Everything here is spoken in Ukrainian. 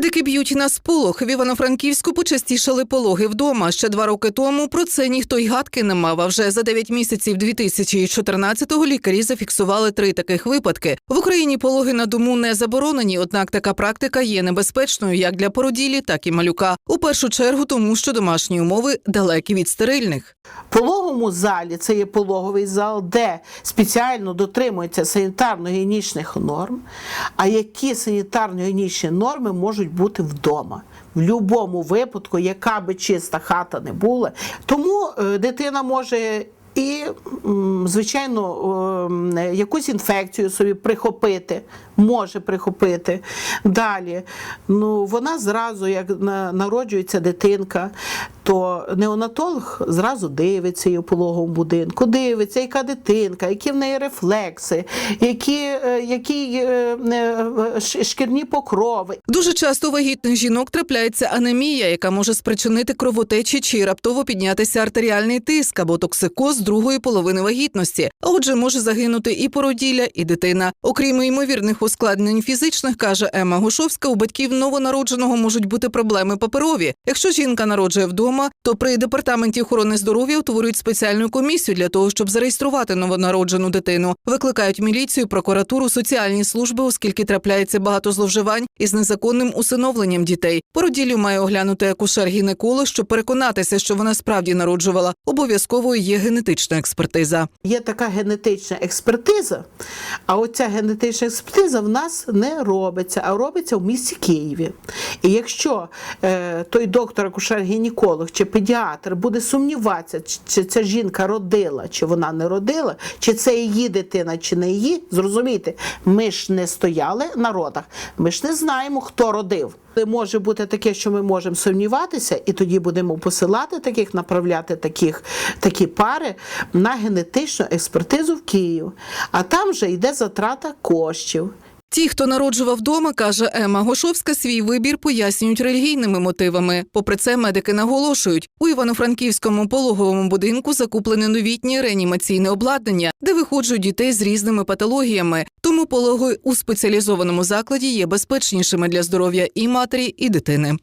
Медики б'ють на сполох. В Івано-Франківську почастішали пологи вдома. Ще два роки тому про це ніхто й гадки не мав. А вже за 9 місяців 2014-го лікарі зафіксували три таких випадки. В Україні пологи на дому не заборонені, однак така практика є небезпечною як для породілі, так і малюка. У першу чергу тому, що домашні умови далекі від стерильних. В пологовому залі це є пологовий зал, де спеціально дотримуються санітарно-гігієнічних норм. А які санітарно-гігієнічні норми можуть бути вдома? В будь-якому випадку, яка би чиста хата не була. Тому е, дитина може. І, звичайно, ем, якусь інфекцію собі прихопити, може прихопити. Далі, ну, вона зразу, як на- народжується дитинка, то неонатолог зразу дивиться її в пологовому будинку, дивиться, яка дитинка, які в неї рефлекси, які, е, які е, е, шкірні покрови. Дуже часто у вагітних жінок трапляється анемія, яка може спричинити кровотечі чи раптово піднятися артеріальний тиск або токсикоз другої половини вагітності. А отже, може загинути і породілля, і дитина. Окрім ймовірних ускладнень фізичних, каже Ема Гушовська, у батьків новонародженого можуть бути проблеми паперові. Якщо жінка народжує вдома, то при департаменті охорони здоров'я утворюють спеціальну комісію для того, щоб зареєструвати новонароджену дитину. Викликають міліцію, прокуратуру, соціальні служби, оскільки трапляється багато зловживань із незаконним усиновленням дітей. Породіллю має оглянути акушер-гінеколог, щоб переконатися, що вона справді народжувала. Обов'язковою є генетична експертиза. Є така генетична експертиза, а оця генетична експертиза в нас не робиться, а робиться в місті Києві. І якщо е, той доктор, акушер-гінеколог чи педіатр буде сумніватися, чи ця жінка родила, чи вона не родила, чи це її дитина, чи не її, зрозумійте, ми ж не стояли на родах, ми ж не знаємо, хто родив. Може бути таке, що ми можемо сумніватися, і тоді будемо посилати таких, направляти таких, такі пари на генетичну експертизу в Київ. А там вже йде затрата коштів. Ті, хто народжував вдома, каже Ема Гошовська, свій вибір пояснюють релігійними мотивами. Попри це, медики наголошують, у Івано-Франківському пологовому будинку закуплене новітнє реанімаційне обладнання, де виходжують дітей з різними патологіями. Тому пологи у спеціалізованому закладі є безпечнішими для здоров'я і матері, і дитини.